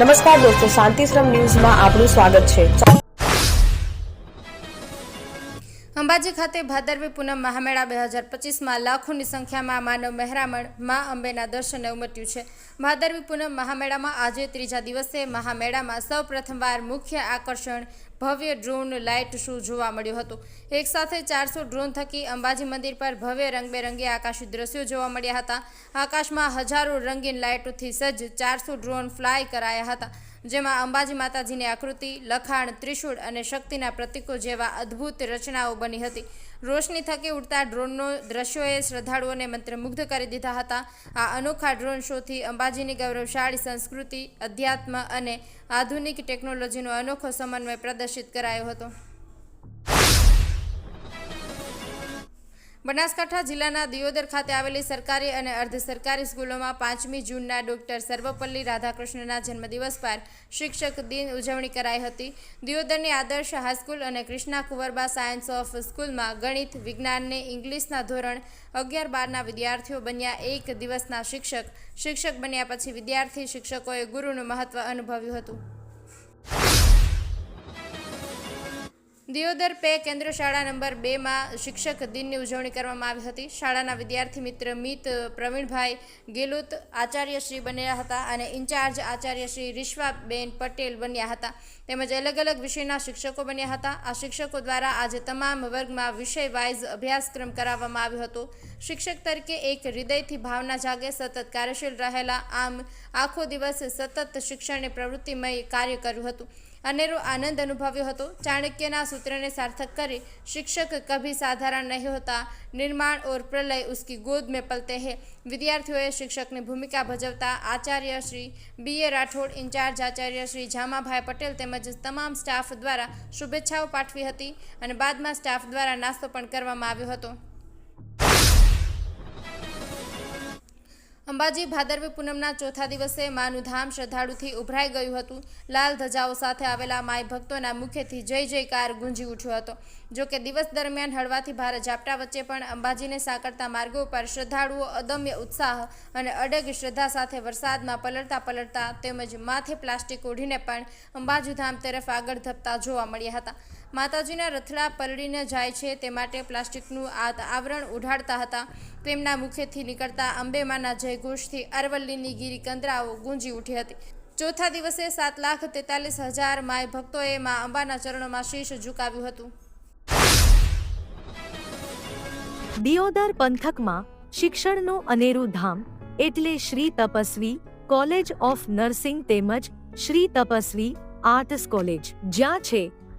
નમસ્કાર દોસ્તો શાંતિશ્રમ ન્યૂઝમાં આપનું સ્વાગત છે. અંબાજી ખાતે ભાદરવી પૂનમ મહામેળા બે હજાર પચીસમાં લાખોની સંખ્યામાં માનવ મહેરામણ મા અંબેના દર્શને ઉમટ્યું છે. ભાદરવી પૂનમ મહામેળામાં આજે ત્રીજા દિવસે મહામેળામાં સૌ પ્રથમવાર મુખ્ય આકર્ષણ ભવ્ય ડ્રોન લાઇટ શો જોવા મળ્યું હતું. એક સાથે ચારસો ડ્રોન થકી અંબાજી મંદિર પર ભવ્ય રંગબેરંગી આકાશી દ્રશ્યો જોવા મળ્યા હતા. આકાશમાં હજારો રંગીન લાઇટોથી સજ્જ ચારસો ડ્રોન ફ્લાય કરાયા હતા. જેમાં અંબાજી માતાજીની આકૃતિ, લખાણ, ત્રિશૂળ અને શક્તિના પ્રતીકો જેવા અદ્ભુત રચનાઓ બની હતી. રોશની થકી ઉડતા ડ્રોનનો દ્રશ્યોએ શ્રદ્ધાળુઓને મંત્રમુગ્ધ કરી દીધા હતા. આ અનોખા ડ્રોન શોથી અંબાજીની ગૌરવશાળી સંસ્કૃતિ, અધ્યાત્મ અને આધુનિક ટેકનોલોજીનો અનોખો સમન્વય પ્રદર્શિત કરાયો હતો. બનાસકાંઠા જિલ્લાના દિયોદર ખાતે આવેલી સરકારી અને અર્ધ સરકારી સ્કૂલોમાં પાંચમી જૂનના ડોક્ટર સર્વપલ્લી રાધાકૃષ્ણના જન્મદિવસ પર શિક્ષક દિન ઉજવણી કરાઈ હતી. દિયોદરની આદર્શ હાઈસ્કૂલ અને કૃષ્ણા કુંવરબા સાયન્સ ઓફ સ્કૂલમાં ગણિત, વિજ્ઞાનને ઇંગ્લિશના ધોરણ અગિયાર બારના વિદ્યાર્થીઓ બન્યા એક દિવસના શિક્ષક. શિક્ષક બન્યા પછી વિદ્યાર્થી શિક્ષકોએ ગુરુનું મહત્વ અનુભવ્યું હતું. દિયોદર પે કેન્દ્ર શાળા નંબર બેમાં શિક્ષક દિનની ઉજવણી કરવામાં આવી હતી. શાળાના વિદ્યાર્થી મિત્ર મિત, પ્રવીણભાઈ ગેલુત, આચાર્યશ્રી બન્યા હતા અને ઇન્ચાર્જ આચાર્યશ્રી રિશ્વાબેન પટેલ બન્યા હતા. તેમજ અલગ અલગ વિષયના શિક્ષકો બન્યા હતા. આ શિક્ષકો દ્વારા આજે તમામ વર્ગમાં વિષય વાઇઝ અભ્યાસક્રમ કરાવવામાં આવ્યો હતો. શિક્ષક તરીકે એક હૃદયથી ભાવના જાગે સતત કાર્યશીલ રહેલા આમ આખો દિવસ સતત શિક્ષણની પ્રવૃત્તિમય કાર્ય કર્યું હતું. અનેરો આનંદ અનુભવ્યો હતો. ચાણક્યના સૂત્રને સાર્થક કરી શિક્ષક કભી સાધારણ નહીં હોતા. નિર્માણ ઓર પ્રલય ઉસકી ગોદ મેં પલતે હે. વિદ્યાર્થીઓએ શિક્ષકની ભૂમિકા ભજવતા Acharya Shri B A Rathod, in charge Acharya Shri Jamabhai Patel તેમજ તમામ સ્ટાફ દ્વારા શુભેચ્છાઓ પાઠવી હતી અને બાદમાં સ્ટાફ દ્વારા નાસ્તો પણ કરવામાં આવ્યો હતો. અંબાજી ભાદરવી પૂનમના ચોથા દિવસે માનું ધામ શ્રદ્ધાળુથી ઉભરાઈ ગયું હતું. લાલ ધજાઓ સાથે આવેલા માય ભક્તોના મુખેથી જય જયકાર ગુંજી ઉઠ્યો હતો. જો કે દિવસ દરમિયાન હળવાથી ભારે ઝાપટા વચ્ચે પણ અંબાજીને સાંકળતા માર્ગો પર શ્રદ્ધાળુઓ અદમ્ય ઉત્સાહ અને અડગ શ્રદ્ધા સાથે વરસાદમાં પલળતા પલળતા તેમજ માથે પ્લાસ્ટિક ઓઢીને પણ અંબાજી ધામ તરફ આગળ ધપતા જોવા મળ્યા હતા. માતાજીના રથડા પલળીને જાય છે. તે માટે પ્લાસ્ટિકનું આવરણ ઉઢાડતા હતા. તેમના મુખેથી નીકળતા અંબેમાના જયઘોષથી અરવલ્લીની ગિરિકંદરાઓ ગુંજી ઉઠી હતી. ચોથા દિવસે સાત લાખ તેતાલીસ હજાર માય ભક્તોએ મા અંબાના ચરણોમાં શીશ ઝુકાવ્યું હતું. દિયોદર પંથકમાં શિક્ષણનું અનેરું ધામ એટલે Shri Tapasvi college of nursing તેમજ શ્રી તપસ્વી આર્ટસ કોલેજ, જ્યાં છે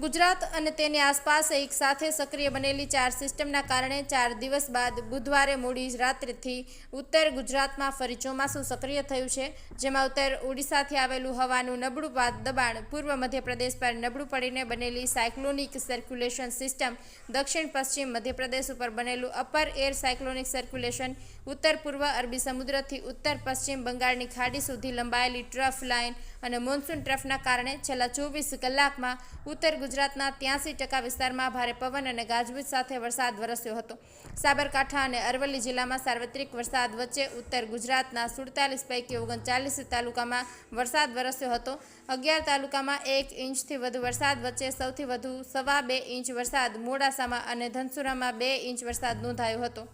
Gujarat અને તેની આસપાસ એક સાથે સક્રિય બનેલી ચાર સિસ્ટમના કારણે ચાર દિવસ બાદ બુધવારે મોડી રાત્રેથી ઉત્તર ગુજરાતમાં ફરી ચોમાસું સક્રિય થયું છે, જેમાં ઉત્તર ઓડિશાથી આવેલું હવાનું નબળું દબાણ પૂર્વ મધ્યપ્રદેશ પર નબળું પડીને બનેલી સાયક્લોનિક સર્ક્યુલેશન સિસ્ટમ દક્ષિણ પશ્ચિમ મધ્યપ્રદેશ ઉપર બનેલું અપર એર સાયક્લોનિક સર્ક્યુલેશન ઉત્તર પૂર્વ અરબી સમુદ્રથી ઉત્તર પશ્ચિમ બંગાળની ખાડી સુધી લંબાયેલી ટ્રફ લાઇન અને મોન્સૂન ટ્રફના કારણે છેલ્લા ચોવીસ કલાકમાં ઉત્તર ગુજરાતના ત્યાંસી ટકા વિસ્તારમાં ભારે પવન અને ગાજવીજ સાથે વરસાદ વરસ્યો હતો. સાબરકાંઠા અને અરવલ્લી જિલ્લામાં સાર્વત્રિક વરસાદ વચ્ચે ઉત્તર ગુજરાતના સુડતાલીસ પૈકી ઓગણચાલીસ તાલુકામાં વરસાદ વરસ્યો હતો. અગિયાર તાલુકામાં એક ઇંચથી વધુ વરસાદ વચ્ચે સૌથી વધુ સવા બે ઇંચ વરસાદ મોડાસામાં અને ધનસુરામાં બે ઇંચ વરસાદ નોંધાયો હતો.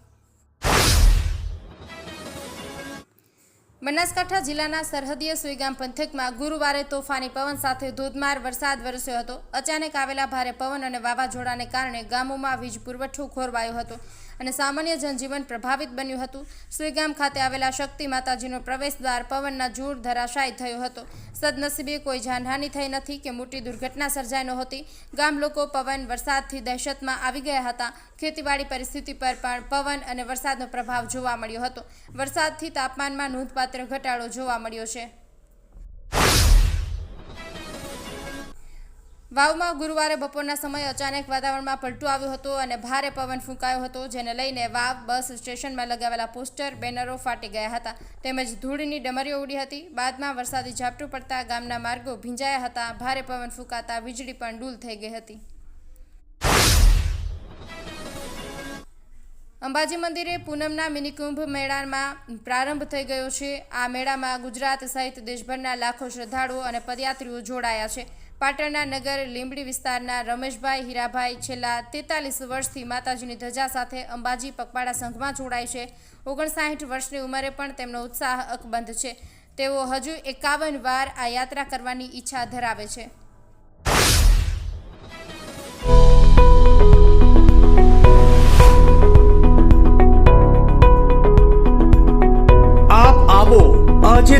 બનાસકાંઠા જિલ્લાના સરહદીય સુઈગામ પંથકમાં ગુરુવારે તોફાની પવન સાથે ધોધમાર વરસાદ વરસ્યો હતો. અચાનક આવેલા ભારે પવન અને વાવાઝોડાને કારણે ગામોમાં વીજ પુરવઠો ખોરવાયો હતો. અને સામાન્ય જનજીવન પ્રભાવિત બન્યું હતું. સુઈગામ ખાતે આવેલા શક્તિ માતાજીનો પ્રવેશદ્વાર પવનના જોર ધરાશાય થયો હતો. સદનસીબે કોઈ જાનહાનિ થઈ નથી કે મોટી દુર્ઘટના સર્જાઈ નહોતી. ગામ લોકો પવન વરસાદથી દહેશતમાં આવી ગયા હતા. ખેતીવાડી પરિસ્થિતિ પર પણ પવન અને વરસાદનો પ્રભાવ જોવા મળ્યો હતો. વરસાદથી તાપમાનમાં નોંધપાત્ર ઘટાડો જોવા મળ્યો છે. વાવમાં ગુરુવારે બપોરના સમયે અચાનક વાતાવરણમાં પલટો આવ્યો હતો અને ભારે પવન ફૂંકાયો હતો, જેને લઈને વાવ, બસ સ્ટેશનમાં લગાવેલા પોસ્ટર, બેનરો ફાટી ગયા હતા. તેમજ ધૂળની ડમરીઓ ઉડી હતી. બાદમાં વરસાદી ઝાપટું પડતા ગામના માર્ગો ભીંજાયા હતા. ભારે પવન ફૂંકાતા વીજળી પણ ડૂલ થઈ ગઈ હતી. અંબાજી મંદિરે પૂનમના મિનિકુંભ મેળામાં પ્રારંભ થઈ ગયો છે. આ મેળામાં ગુજરાત સહિત દેશભરના લાખો શ્રદ્ધાળુઓ અને પદયાત્રીઓ જોડાયા છે. પાટણના નગર લીંબડી વિસ્તારના રમેશભાઈ હીરાભાઈ છેલ્લા તેતાલીસ વર્ષથી માતાજીની ધજા સાથે અંબાજી પગપાળા સંઘમાં જોડાય છે. ઓગણસાઠ વર્ષની ઉંમરે પણ તેમનો ઉત્સાહ અકબંધ છે. તેઓ હજુ એકાવન વાર આ યાત્રા કરવાની ઈચ્છા ધરાવે છે. આપ આવો આજે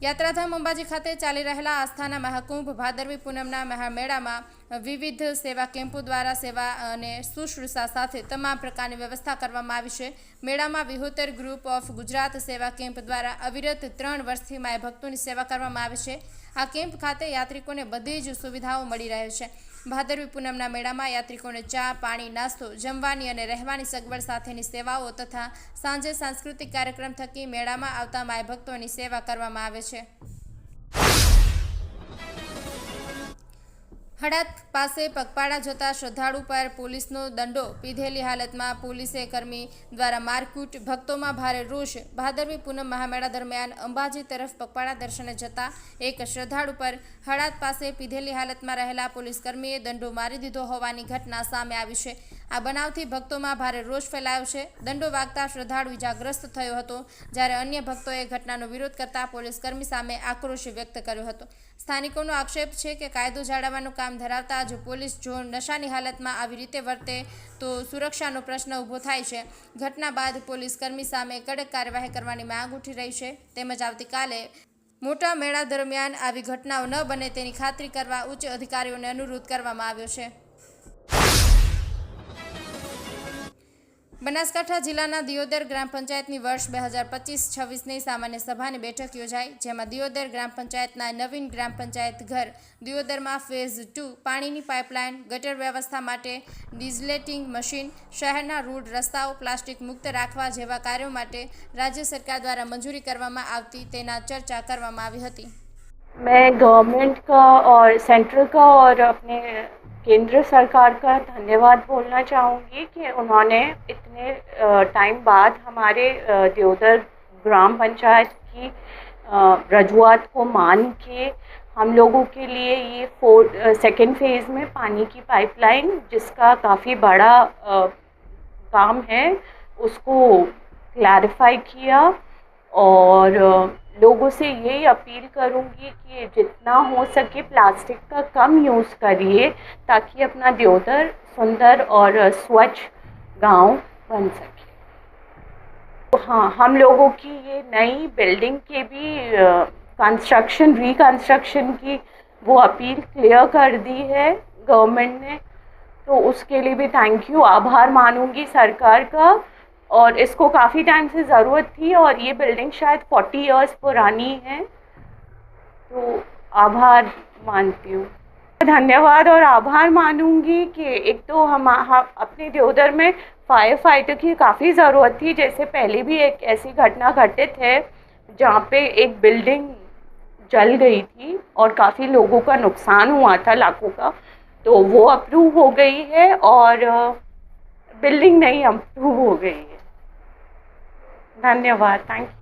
યાત્રાધામ અંબાજી ખાતે ચાલી રહેલા આસ્થાના મહાકુંભ, ભાદરવી પૂનમના મહામેળામાં વિવિધ સેવા કેમ્પો દ્વારા સેવા અને શુશ્રૂષા સાથે તમામ પ્રકારની વ્યવસ્થા કરવામાં આવી છે. મેળામાં વિહોતર ગ્રુપ ઓફ ગુજરાત સેવા કેમ્પ દ્વારા અવિરત ત્રણ વર્ષથી માય ભક્તોની સેવા કરવામાં આવે છે. આ કેમ્પ ખાતે યાત્રિકોને બધી જ સુવિધાઓ મળી રહે છે. ભાદરવી પૂનમના મેળામાં યાત્રિકોને ચા, પાણી, નાસ્તો, જમવાની અને રહેવાની સગવડ સાથેની સેવાઓ તથા સાંજે સાંસ્કૃતિક કાર્યક્રમ થકી મેળામાં આવતા માય ભક્તોની સેવા કરવામાં આવે છે. હડાદ પાસે પગપાળા જતા શ્રદ્ધાળુ પર પોલીસનો દંડો. પીધેલી હાલતમાં પોલીસે કર્મી દ્વારા મારકૂટ ભક્તોમાં ભારે રોષ. ભાદરવી પૂનમ મહામેળા દરમિયાન અંબાજી તરફ પગપાળા દર્શને જતા એક શ્રદ્ધાળુ પર હડાત પાસે પીધેલી હાલતમાં રહેલા પોલીસ કર્મીએ દંડો મારી દીધો હોવાની ઘટના સામે આવી છે. આ બનાવથી ભક્તોમાં ભારે રોષ ફેલાયો છે. દંડો વાગતા શ્રદ્ધાળુ ઇજાગ્રસ્ત થયો હતો, જ્યારે અન્ય ભક્તોએ ઘટનાનો વિરોધ કરતા પોલીસ કર્મી સામે આક્રોશ વ્યક્ત કર્યો હતો. સ્થાનિકોનો આક્ષેપ છે કે કાયદો જાળવવાનું કામ ધરાવતા જો પોલીસ જો નશાની હાલતમાં આવી રીતે વર્તે, તો સુરક્ષાનો પ્રશ્ન ઊભો થાય છે. ઘટના બાદ પોલીસ કર્મી સામે કડક કાર્યવાહી કરવાની માંગ ઉઠી રહી છે. તેમજ આવતીકાલે મોટા મેળા દરમિયાન આવી ઘટનાઓ ન બને તેની ખાતરી કરવા ઉચ્ચ અધિકારીઓને અનુરોધ કરવામાં આવ્યો છે. બનાસકાંઠા જિલ્લાના દિયોદર ગ્રામ પંચાયતની વર્ષ બે હજાર પચીસ છવ્વીસની સામાન્ય સભાની બેઠક યોજાઈ, જેમાં દિયોદર ગ્રામ પંચાયતના નવીન ગ્રામ પંચાયત ઘર, દિયોદરમાં ફેઝ ટુ, પાણીની પાઇપલાઇન, ગટર વ્યવસ્થા માટે ડિઝલેટિંગ મશીન, શહેરના રોડ રસ્તાઓ પ્લાસ્ટિક મુક્ત રાખવા જેવા કાર્યો માટે રાજ્ય સરકાર દ્વારા મંજૂરી કરવામાં આવતી તેના ચર્ચા કરવામાં આવી હતી. મેં ગવર્મેન્ટ કા ઓર સેન્ટ્રલ કા ઓર અપને केंद्र सरकार का धन्यवाद बोलना चाहूँगी कि उन्होंने इतने टाइम बाद हमारे दियोदर ग्राम पंचायत की रजूआत को मान के हम लोगों के लिए ये फोर सेकेंड फ़ेज़ में पानी की पाइपलाइन जिसका काफ़ी बड़ा काम है, उसको क्लैरिफाई किया और लोगों से यही अपील करूँगी कि जितना हो सके प्लास्टिक का कम यूज़ करिए, ताकि अपना दियोदर सुंदर और स्वच्छ गाँव बन सके। तो हाँ हम लोगों की ये नई बिल्डिंग के भी कंस्ट्रक्शन रिकंस्ट्रक्शन की वो अपील क्लियर कर दी है गवर्नमेंट ने। तो उसके लिए भी थैंक यू आभार मानूँगी सरकार का। और इसको काफ़ी टाइम से ज़रूरत थी और ये बिल्डिंग शायद फोर्टी इयर्स पुरानी है। तो आभार मानती हूँ। धन्यवाद और आभार मानूँगी कि एक तो हम अपने देवदर में फायर फाइटर की काफ़ी ज़रूरत थी, जैसे पहले भी एक ऐसी घटना घटित है, जहाँ पे एक बिल्डिंग जल गई थी और काफ़ी लोगों का नुकसान हुआ था लाखों का। तो वो अप्रूव हो गई है और बिल्डिंग नहीं अप्रूव हो गई है। ધન્યવાદ. Thank you